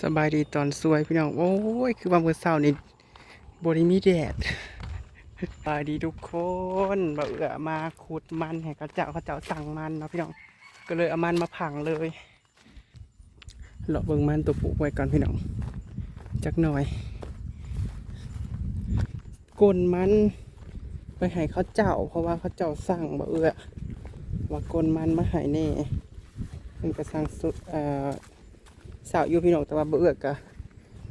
สบายดีตอนสวยพี่น้องโอ้ยคือว่ามื้อเช้านี่บ่ได้มีแดดสบายดีทุกคนบ่เอือมาขุดมันให้เขาเจ้าเขาเจ้าสั่งมันเนาะพี่น้องก็เลยเอามันมาผังเลยเลาะเบิ่งมันตัวปลูกไว้ก่อนพี่น้องจักหน่อยก้นมัน ไปให้เขาเจ้า เพราะว่าเขาเจ้าสั่งบ่เอือว่าก้นมันมาให้แน่เพิ่นก็สั่งสุดเอ่อ สาวอยู่พี่น้องแต่ว่าเบื่อกะ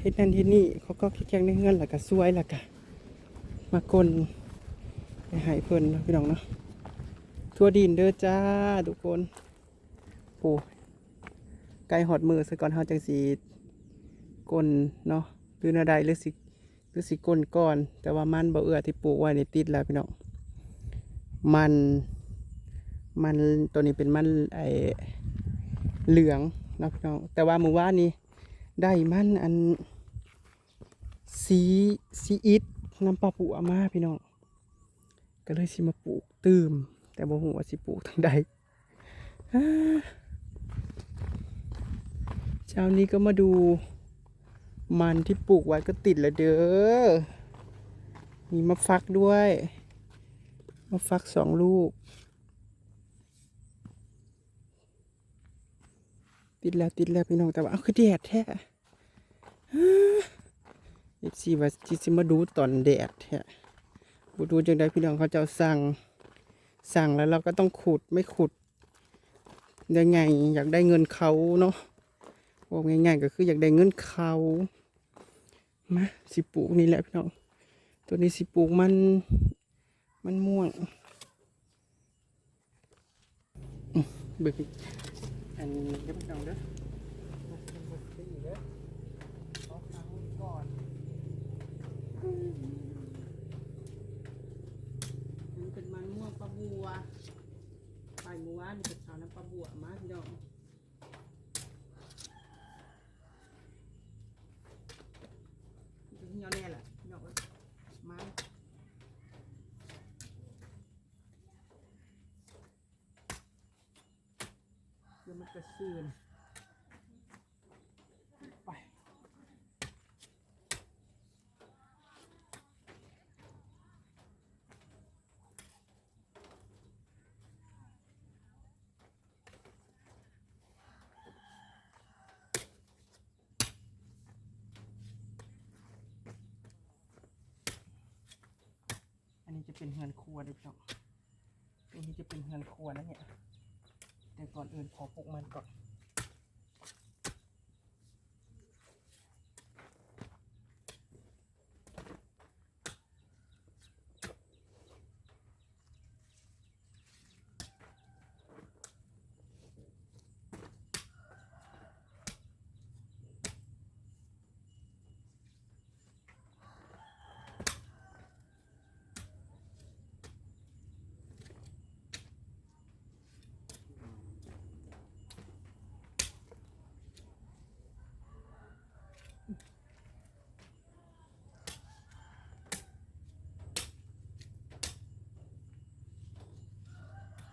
เฮ็ดนั่นเฮ็ดนี่เขาก็คิดแข่งในเงินแล้วก็สวยแล้วก็มากลไปใหายเพิ่นนะพี่น้องเนาะทั่วดินเด้อจ้าทุกคนโอ้ไกลหอดมือซะก่อนเฮาจังสิกลเนาะหรือนาใดหรือสิหรือสิกลก่อน แต่ว่ามันบ่เอื้อที่ปลูกไว้ในติดแล้วพี่น้องมันมันตัวนี้เป็นมันไอเหลือง นาะพี่น้องแต่ว่าเมื่อวานนี้ได้มันอันสีสีอิดน้ำปลาปูอามาพี่น้องก็เลยสิมาปลูกตืมแต่บ่ฮู้ว่าสิปลูกทางใดเช้านี้ก็มาดูมันที่ปลูกไว้ก็ติดแล้วเด้อ มีมะฟักด้วย มะฟักสองลูก ติดแล้วติดแล้วพี่น้องแต่ว่าเอาคือแดดแท้เอฟซีว่าที่สิมาดูตอนแดดแท้บูดูจังได้พี่น้องเขาจะสั่งสั่งแล้วเราก็ต้องขุดไม่ขุดยังไงอยากได้เงินเขาเนาะบอกง่ายๆก็คืออยากได้เงินเขามาสิปลูกนี่แหละพี่น้องตัวนี้สิปลูกมันมันม่วงอื้อเบิก อันนี้เดี๋ยวพี่น้องเด้อมาเป็นบทสีเด้อเอาฟังก่อนมันเป็นมันม่วงปลาบัวไปเมื่อวานเป็นสาวน้ำปลาบัวมาดองเนเหี่ยวแน่แหละพี่น้องเอ้ยมาเชื่นไป อันนี้จะเป็นเฮือนครัวเลยพี่น้องอันนี้จะเป็นเฮือนครัวนะเนี่ย แต่ก่อนอื่นขอปลุกมันก่อน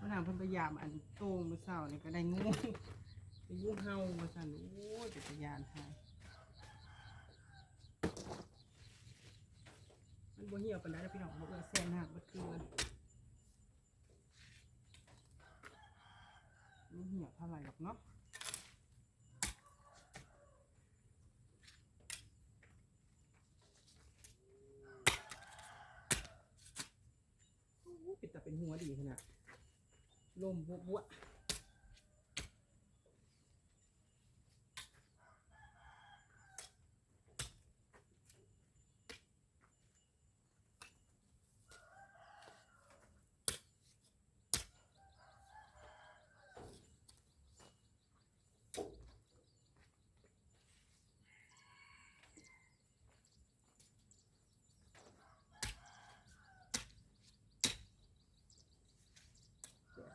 มาถามเพิ่นพยายามอันโต้งมือเศร้านี่ก็ได้งูไปงูเห่ามาสั่นโอ้ยเป็นพยานหายมันบ่เหี่ยวปานใดแล้วพี่น้องบ่เอื้อแซ่น้ำบ่คือมันเหี่ยวเท่าไหร่หรอกเนาะโอ้ป็นแต่เป็นหัวดีขนาด ลมบัวบั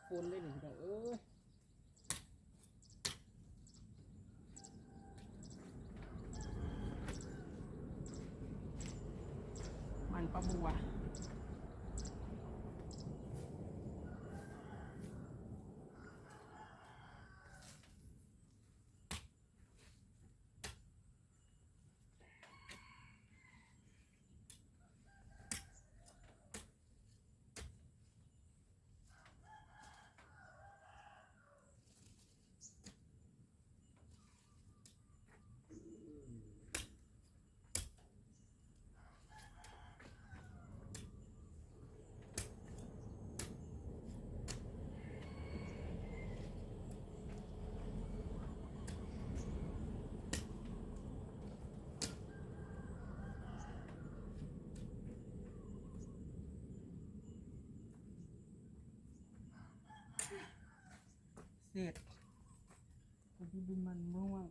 คนเลยนี่พี่น้องเอ้ยมันปลาบัว เด็ดตัวนี้เป็นมันม่วง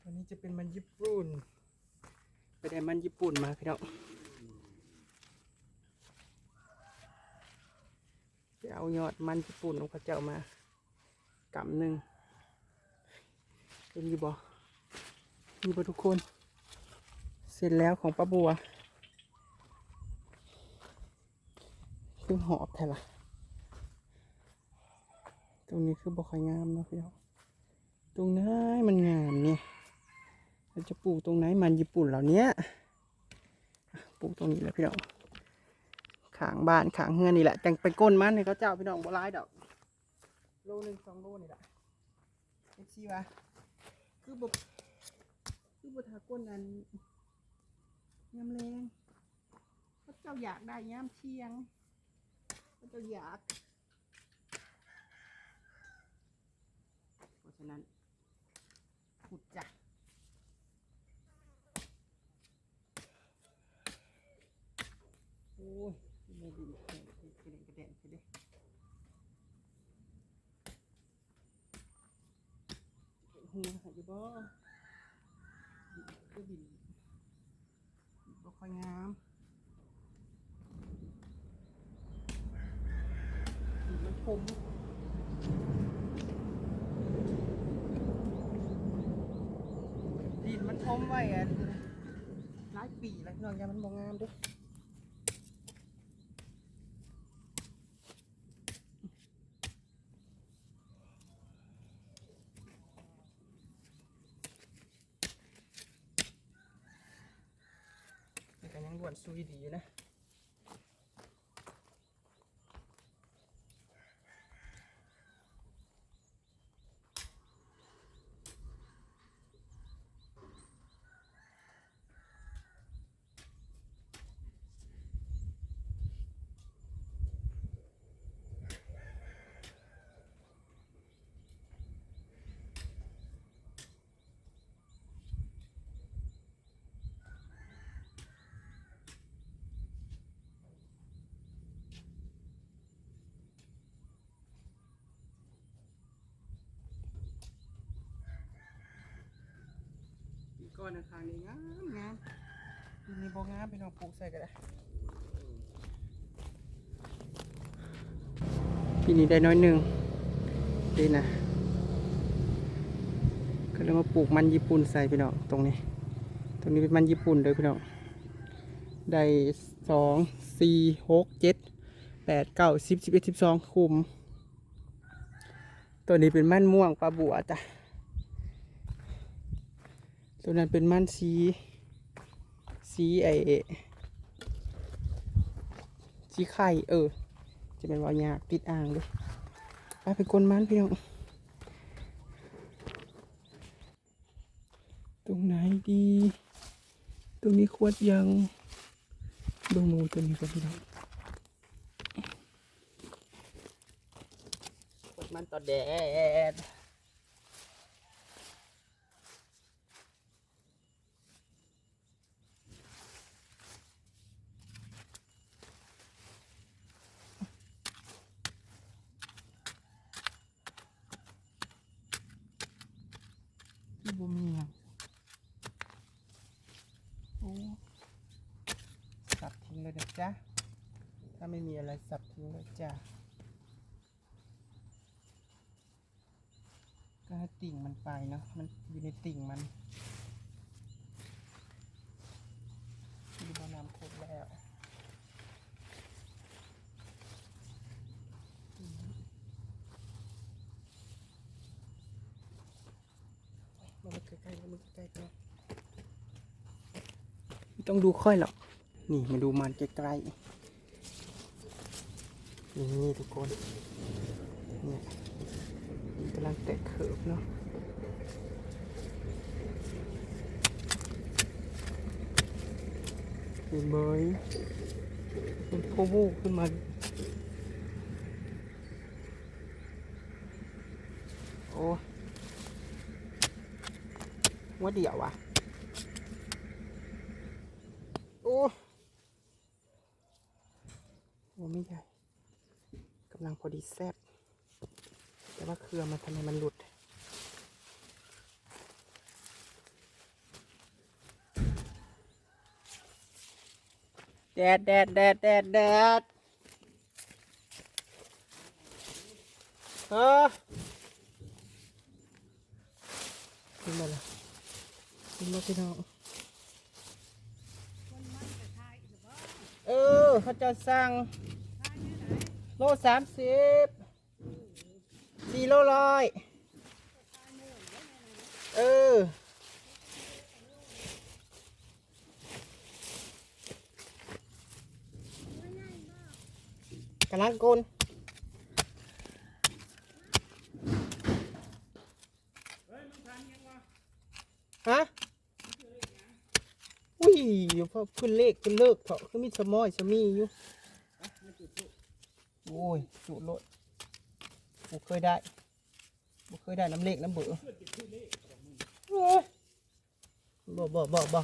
ตัวนี้จะเป็นมันญี่ปุ่นไปได้มันญี่ปุ่นมาพี่น้องจะเอายอดมันญี่ปุ่นของพระเจ้ามากำหนึ่งเป็นอยี่บ่มีบ่ทุกคน เสร็จแล้วของป้าบัว คือหอบแท้ละ ตรงนี้คือบ่ค่อยงามเนาะพี่น้องตรงไหนมันงามเนี่ยเราจะปลูกตรงไหนมันญี่ปุ่นเหล่านี้ปลูกตรงนี้แหละพี่น้องขางบ้านขางเฮือนนี่แหละแต่งไปก้นมันให้เขาเจ้าพี่น้องบ่ร้ายดอกโลหนึ่งสองโลนี่แหละเอฟซีวะคือบ่คือบ่ทาก้นอันยามแรงพระเจ้าอยากได้ยามเที่ยงพระเจ้าอยาก เพราะ ฉะนั้นขุดจ้ะโอ้ยไม่ดีกระเด็นกระเด็นกระเด็นกระเด็นหัวหายบ่ก็ดินบ่ค่อยงามดินมันคมดิน มันทมไว้อะหลายปีแล้วพี่น้องยามันบ่งามเด้วยแต่ยังบวนซุยดีอยู่นะ ก้อนนึ่งทางนี้งามงามทีนี้บ่งามไปน้องปลูกใส่ก็ได้ปีนี้ได้น้อยหนึ่งดีนะก็เลยมาปลูกมันญี่ปุ่นใส่พี่น้องตรงนี้ ตรงนี้เป็นมันญี่ปุ่นเลยพี่น้องได้สองสี่หกเจ็ดแปดเก้าสิบสิบเอ็ดสิบสองคุม ตัวนี้เป็นมันม่วงปลาบัวจ้ะ ตัวนั้นเป็นมันสี สีไอสีไข่เออ จะเป็นวายากติดอ่างเลยไปไปกลนมันพี่น้องตรงไหนดี ตรงนี้ควรยังดูหนูตัวนี้ก่อนพี่น้องควรมันต่อแดด ที่บ่มีหยังโอ้สับทิ้ง เลยนะจ๊ะ ถ้าไม่มีอะไรสับทิ้งเลยจ้ะก็ให้ติ่งมันไปเนาะ มันอยู่ในติ่งมันดูบาน้ำครบแล้วมาใกล้ๆมาใกล้ๆกันต้องดูค่อยหรอก นี่มาดูมันใกล้ๆนี่ทุกคนเนี่ยมันกำลังแตะเขิบเนาะเห็นไหมมันโผล่ขึ้นมาโอ้ว่าเดียวอะ โอ้ โหไม่ใหญ่กำลังพอดีแซ่บแต่ว่าเครือมันทำไมมันหลุด แดดแดดแดดแดดแดดเออกินมาละกินมาพี่น้องเออเขาจะสั่ง โลสามสิบสี่โลร้อยเออกำลังกลนฮะ อุ้ยพอขึ้นเลขขึ้นเลิกเถอะคือมีสมอยสมีอยู่ โอ้ยจุโลดบ่เคยได้บ่เคยได้น้ำเลขน้ำเบื่อโอ้ยบ่บ่บ่บ่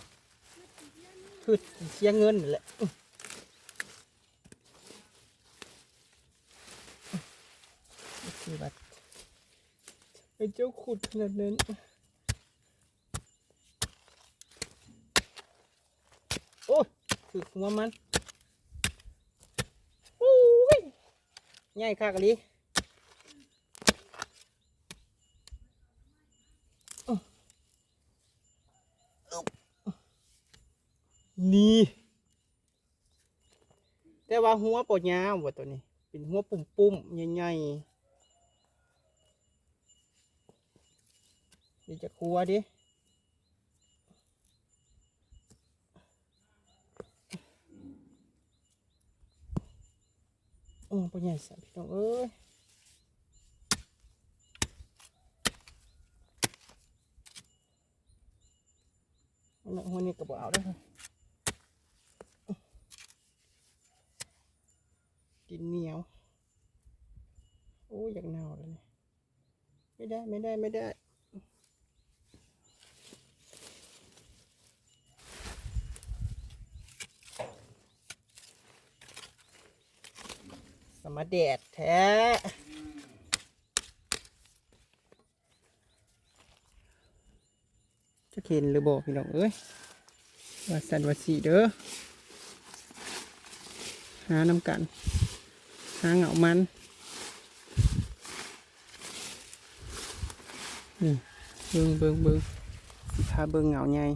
คือเสียเงินนั่นแหละคือแบบไอ้เจ้าขุดขนาดนั้นโอ้ยคือหัวมันโอ้ย ใหญ่คักอะลิอื้ออึ๊บนี่ แต่ว่าหัวปวดยาวว่ะตัวนี้ เป็นหัวปุ่มๆใหญ่ๆเดี๋ยวจะครัวดิ โอ้ป ใหญ่สัพี่น้องเอ้ยนนั้นหัวนี้ก็บ่เอาได้ดินเหนียว โอ้ยอยากเน่าเลยไม่ได้ไม่ได้ไม่ได้ สมาแดดแท้จะเข็นหรือบอกพี่น้องเอ้ยว่าสันว่าสีเด้อหาน้ำกัน หาเหงามัน นี่เบิงเบิงเบิงพาเบิงเหงาใหญ่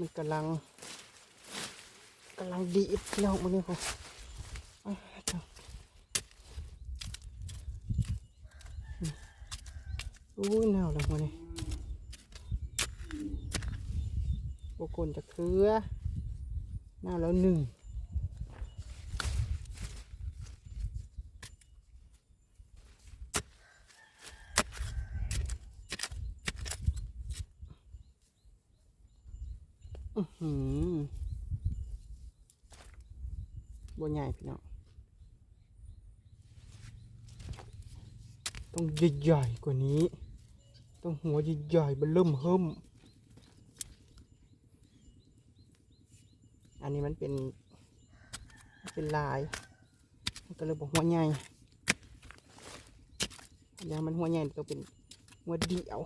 มันกำลังกำลังดีดแล้วมันนี่ผมอ้าวเจ้าอืมอุ้ยหนาวแล้วมันนี่บกคนจะเคลือหนาวแล้วหนึ่ง อือหือบนใหญ่พี่น้อง ต้องใหญ่ๆกว่านี้ ต้องหัวใหญ่ๆเบนเริ่มเฮิมอันนี้มันเป็นเป็นลายมันก็เลยบอกหัวใหญ่อย่างมันหัวใหญ่ต้องเป็นหัวเดี่ยว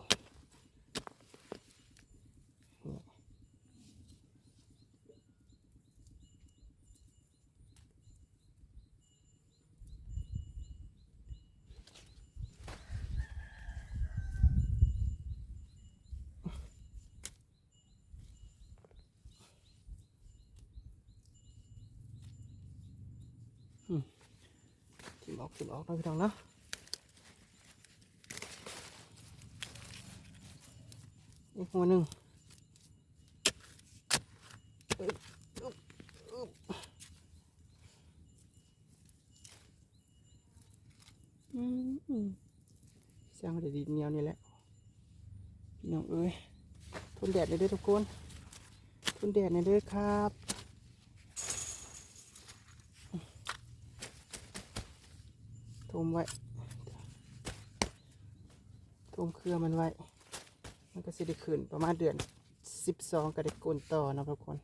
ทิม ออกทิมออกนะพี่น้องเนาะอีกหัวหนึ่งอึ๊บอึ๊บอึ๊บอืมอืมสร้างแต่ดินเหนียวนี่แหละพี่น้องเอ้ยทนแดดเลยเด้อทุกคนทนแดดเลยเด้อครับ มไว้ทมต้มเครือมันไว้ มันก็สิได้ขึ้นประมาณเดือนสิบสองก็ได้กลนต่อนะทุกคน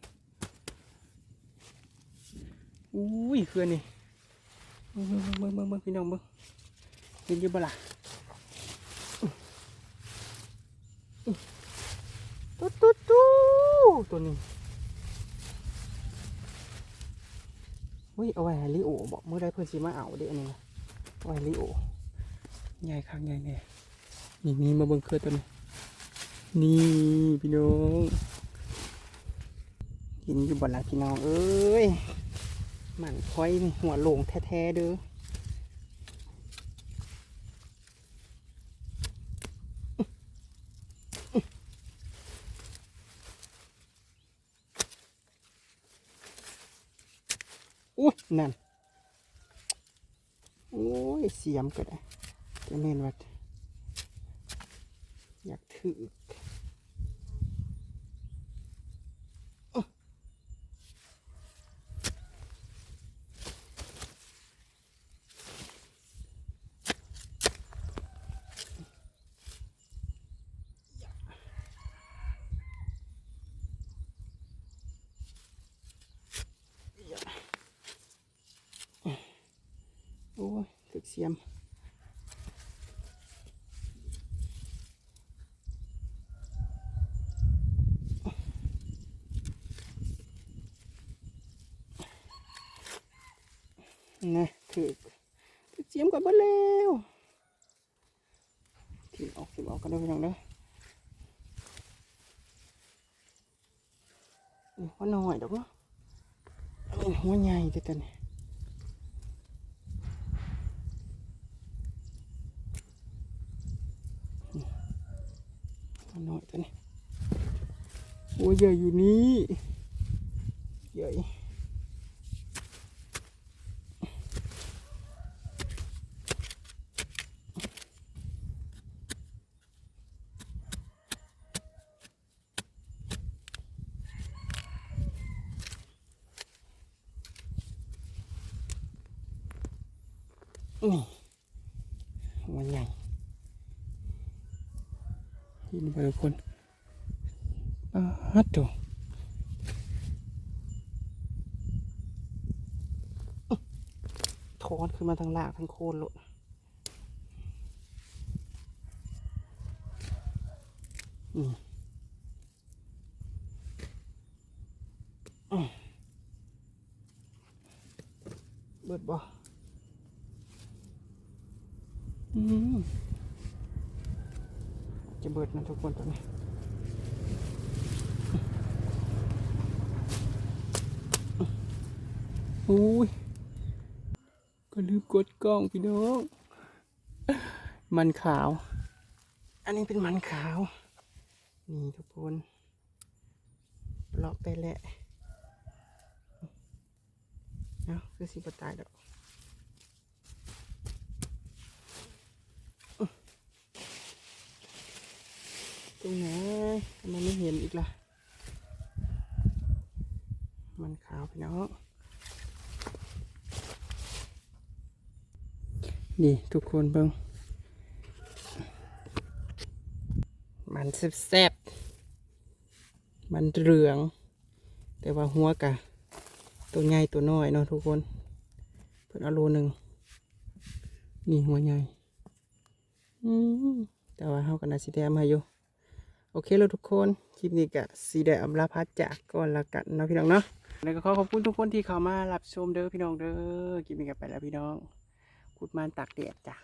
อุ้ยเครือนี่เบิ่งเบิ่งเบิ่งเบิ่งพี่น้องเบิ่งเห็นอยู่บ่ล่ะตุ๊ดตุ๊ดตุ๊ดตัวนี้อุ้ยเอาไว้ให้ลิโอบอกเมื่อไรเพื่อนสิมาเอาเด้อันนี้นะเอา ไว้ให้ลิโอใหญ่ข้างใหญ่แน่นี่นี่มาเบิ่งเครือตัวนี้ นี่พี่น้องกินอยู่บ่ละพี่น้องเอ้ยหมันคอยหัวโลงแท้ๆเด้ออุ้ยนั่น โอ้ย เสียมก็ได้จะเมนว่าอยากถือ โอ้ย ถึกเสียม นะถึกถึกเสียมก่อนเบ่แล้วถิ่นออกถิ่นออกกันได้พี่น้องเด้อหัวหน้อยดอกเนาะหัวใหญ่แต่กันนี่ เอา หน่อยตัวนี้โอ้ยใหญ่อยู่นี่ใหญ่นี่หัวใหญ่ เห็นไปทุกคนฮัตโตถอนขึ้นมาทางลางทางโคนโลดนี่อื้อเบิดบ่อืม บิดนะทุกคนตอนนี้อุ้ยก็ลืมกดกล้องพี่น้อง มันขาว อันนี้เป็นมันขาว นี่ทุกคนเลาะไปแหละเนาะคือสิบตายดอก รงไหนทำไมไม่เห็นอีกล่ะ มันขาวพี่น้องนี่ทุกคนเบิ่งมันแซ่บๆมันเหลือง แต่ว่าหัวกะ ตัวใหญ่ตัวน้อยเนาะทุกคน เพิ่นเอาโลหนึ่งนี่หัวใหญ่ แต่ว่าเฮากันนาสิแถมให้อยู่ โอเคแล้วทุกคนคลิปนี้ก็สีแดงอัมลาพัดจากก่อนละกันเนาะพี่น้องเนาะแล้วก็ขอขอบคุณทุกคนที่เข้ามารับชมเด้อพี่น้องเด้อคลิปนี้ก็ไปแล้วพี่น้องกุดมานตากแดดจ้ะ